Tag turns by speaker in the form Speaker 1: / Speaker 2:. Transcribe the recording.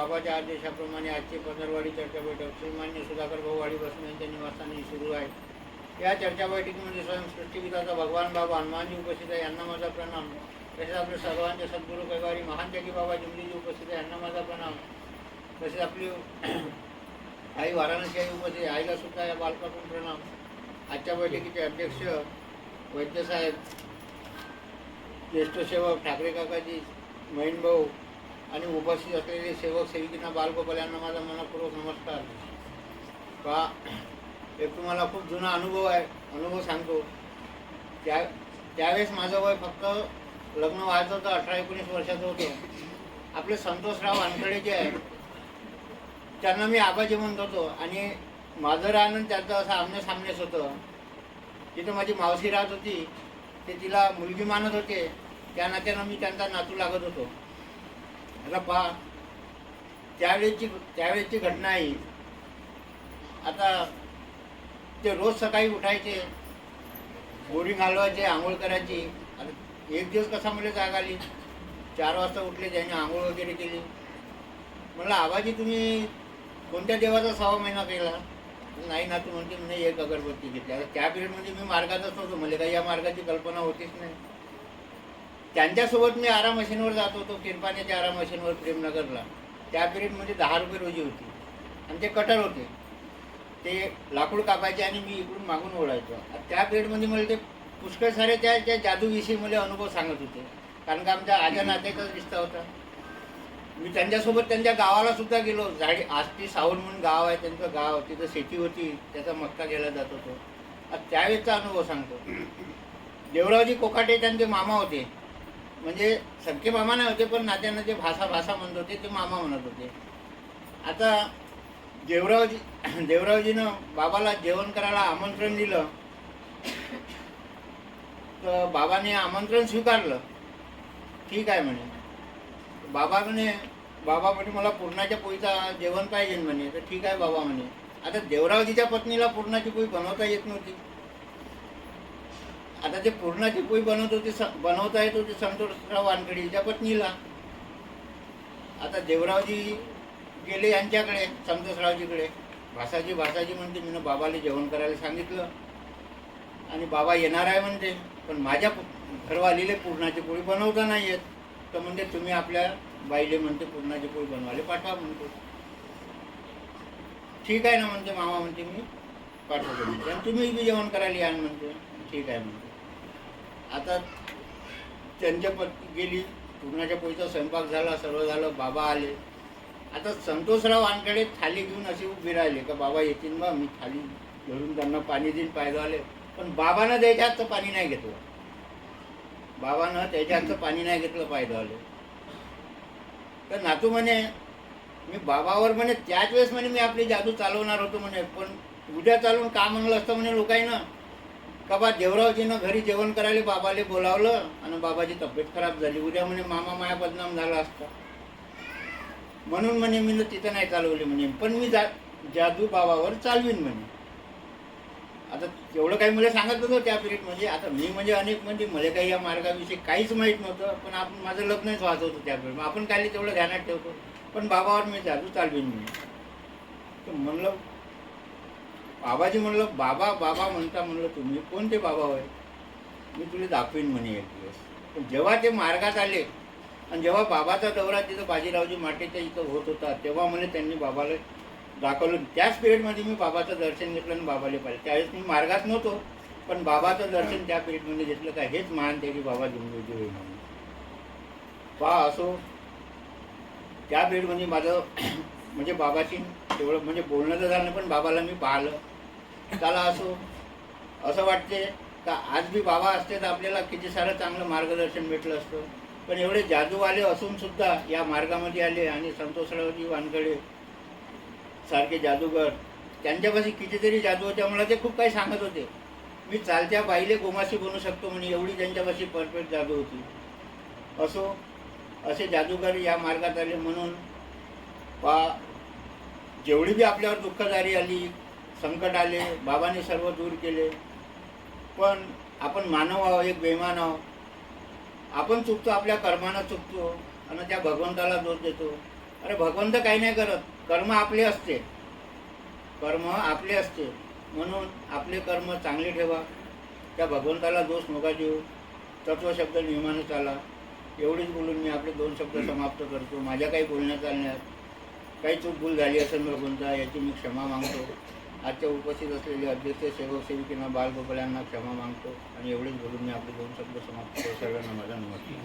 Speaker 1: बाबाच्या आदेशाप्रमाणे आजची पदरवाडी चर्चा बैठक श्रीमान्य सुधाकर भाऊ वाडीपासून यांच्या निवासस्थानी सुरू आहे. या चर्चा बैठकीमध्ये स्वयं सृष्टीपिताचा भगवान बाबा हनुमानजी उपस्थित आहे यांना माझा प्रणाम. तसेच आपले सर्वांचे सद्गुरू कैवारी महान जगी बाबा जिमलीजी उपस्थित आहे यांना माझा प्रणाम. तसेच आपली आई वाराणसी आई उपस्थित आईला सुद्धा या बालकातून प्रणाम. आजच्या बैठकीचे अध्यक्ष वैद्यसाहेब ज्येष्ठ सेवक ठाकरे काकाजी महिन भाऊ आणि उपस्थित असलेले सेवक सेविकांना बालगोपाल यांना माझा मनापूर्वक नमस्कार. का एक तुम्हाला खूप जुना अनुभव आहे अनुभव सांगतो. त्या त्यावेळेस माझं वय फक्त लग्न व्हायचं होतं अठरा एकोणीस वर्षाचं होतं. आपले संतोषराव वानखडे जे आहे त्यांना मी आबाजी म्हणत होतो. आणि माझं राहणं त्यांचं असं आमने सामनेच होतं. तिथं माझी मावशी राहत होती ते तिला मुलगी मानत होते. त्या नात्यानं मी त्यांचा नातू लागत होतो. आता पहा त्यावेळेची त्यावेळेची घटना आहे. आता ते रोज सकाळी उठायचे बोरिंग हलवायचे आंघोळ करायची. आता एक दिवस कसा म्हणजे जाग आली? चार वाजता उठले त्याने आंघोळ वगैरे केली. म्हणलं आबाजी तुम्ही कोणत्या देवाचा सहा महिना केला? नाही ना तू म्हणते म्हणजे एक अगरबत्ती घेतली. आता त्या पिरियडमध्ये मी मार्गातच नव्हतो. मला काही या मार्गाची कल्पना होतीच नाही. त्यांच्यासोबत मी आरा मशीनवर जात होतो किरपाण्याच्या आरा मशीनवर प्रेमनगरला. त्या पिरियडमध्ये दहा रुपये रोजी होती. आणि ते कटर होते. ते लाकूड कापायचे आणि मी इकडून मागून ओढायचो. त्या पिरियडमध्ये मला ते पुष्कळ सारे त्या त्या जादूविषयी मला अनुभव सांगत होते. कारण का आमच्या आजा नात्याचाच रिश्ता होता. मी त्यांच्यासोबत त्यांच्या गावाला सुद्धा गेलो. झाडी आष्टी सावण म्हणून गाव आहे त्यांचं गाव. तिथं शेती होती. त्याचा मक्का गेला जात होतो. आता त्यावेळेचा अनुभव सांगतो. देवरावजी कोकाटे त्यांचे मामा होते. म्हणजे सख्खे मामा नाही होते पण नात्यानं जे भाषा भाषा म्हणत होते ते मामा म्हणत होते. आता देवरावजी देवरावजीनं बाबाला जेवण करायला आमंत्रण दिलं तर बाबाने आमंत्रण स्वीकारलं. ठीक आहे म्हणे. बाबा म्हणे बाबा म्हणे मला पुरणाच्या पोळीचा जेवण पाहिजे म्हणे. तर ठीक आहे बाबा म्हणे. आता देवरावजीच्या पत्नीला पुरणाची पोळी बनवता येत नव्हती. आता ते पुरणाची पोळी बनवत होती स- बनवता येत होती संतोषराव वानखडेच्या पत्नीला. आता देवरावजी गेले यांच्याकडे संतोषरावजीकडे. भासाजी भासाजी म्हणते मी बाबाला जेवण करायला सांगितलं. आणि बाबा येणार आहे म्हणते पण माझ्या घरवालीले पुरणाची पोळी बनवता नाही येत. तर म्हणजे तुम्ही आपल्या बाईले म्हणते पुरणाची पोळी बनवायला पाठवा म्हणतो. ठीक आहे ना म्हणते मामा म्हणते मी पाठवतो म्हणते. आणि तुम्ही बी जेवण करायला या म्हणते. ठीक आहे म्हणते. आता त्यांच्या पत्नी गेली पूर्णाच्या पोळीचा स्वयंपाक झाला सर्व झालं बाबा आले. आता संतोषराव आणकडे थाली घेऊन असे उभी राहिले का बाबा येतील बा मी थाली धरून त्यांना पाणी देईन पाहिजे आले पण बाबानं त्याच्यातचं पाणी नाही घेतलं. बाबानं त्याच्या हातचं पाणी नाही घेतलं पाहिजे आले तर नातू म्हणे मी बाबावर म्हणे त्याच वेळेस म्हणे मी आपली जादू चालवणार होतो म्हणे पण उद्या चालवून का म्हणलं असतं म्हणे लोकांना का बा देवरावजीनं घरी जेवण करायला बाबाले बोलावलं आणि बाबाची तब्येत खराब झाली. उद्या म्हणे मामा माया बदनाम झाला असता. म्हणून म्हणे मी तिथं नाही चालवली म्हणे. पण मी जा जादू बाबावर चालवीन म्हणे. आता तेवढं काही मला सांगत नव्हतं त्या पिरियडमध्ये आता मी म्हणजे अनेक म्हणजे मला काही या मार्गाविषयी काहीच माहीत नव्हतं. पण आपण माझं लग्नच वाहत होतं त्या पिरियड आपण काही तेवढं ध्यानात ठेवतो. पण बाबावर मी जादू चालवीन म्हणे. तर म्हणलं बाबाजी म्हणलं बाबा बाबा म्हणता म्हणलं तुम्ही कोणते बाबा होय? मी तुला दाखवीन म्हणे एक दिवस. पण जेव्हा ते मार्गात आले आणि जेव्हा बाबाचा दौरा तिथं बाजीरावजी माटेच्या इथं होत होता तेव्हा म्हणे त्यांनी बाबाला दाखवलं. त्याच पिरियडमध्ये मी बाबाचं दर्शन घेतलं आणि बाबाला पाहिलं. त्यावेळेस मी मार्गात नव्हतो पण बाबाचं दर्शन त्या पिरियडमध्ये घेतलं का हेच महान त्याची बाबा जिंगली होईल म्हणून. पहा असो त्या पिरियडमध्ये माझं म्हणजे बाबाची तेवढं म्हणजे बोलणं तर झालं पण बाबाला मी पाहिलं. त्याला असो असं वाटते का आज बी बाबा असते तर आपल्याला किती सारं चांगलं मार्गदर्शन भेटलं असतं. पण एवढे जादूवाले असून सुद्धा या मार्गामध्ये आले आणि संतोषरावजी वानकडे सारखे जादूगर त्यांच्यापाशी कितीतरी जादू होत्या मला ते खूप काही सांगत होते. मी चालत्या बाईले गोमाशी बनू शकतो म्हणे एवढी त्यांच्यापाशी परफेक्ट जादू होती. असो असे जादूगार या मार्गात आले म्हणून पा जेवढी बी आपल्यावर दुःखदारी आली संकट आले बाबाने सर्व दूर केले पण आपण मानव आहो एक बेमान आहो आपण चुकतो आपल्या कर्मानं चुकतो आणि त्या भगवंताला दोष देतो. अरे भगवंत काही नाही करत. कर्म आपले असते. कर्म आपले असते. म्हणून आपले कर्म चांगले ठेवा. त्या भगवंताला दोष नका देऊ. तत्व शब्द नियमानं चाला. एवढीच बोलून मी आपले दोन शब्द समाप्त करतो. माझ्या काही बोलण्यात चालण्यात काही चूक भूल झाली असेल भगवंता याची मी क्षमा मागतो. आजच्या उपस्थित असलेले अध्यक्ष सेवक सेविकेंना बालगोपाल क्षमा मागतो. आणि एवढेच बोलून मी आपले दोन शब्द समाप्त सर्वांना माझा नमस्कार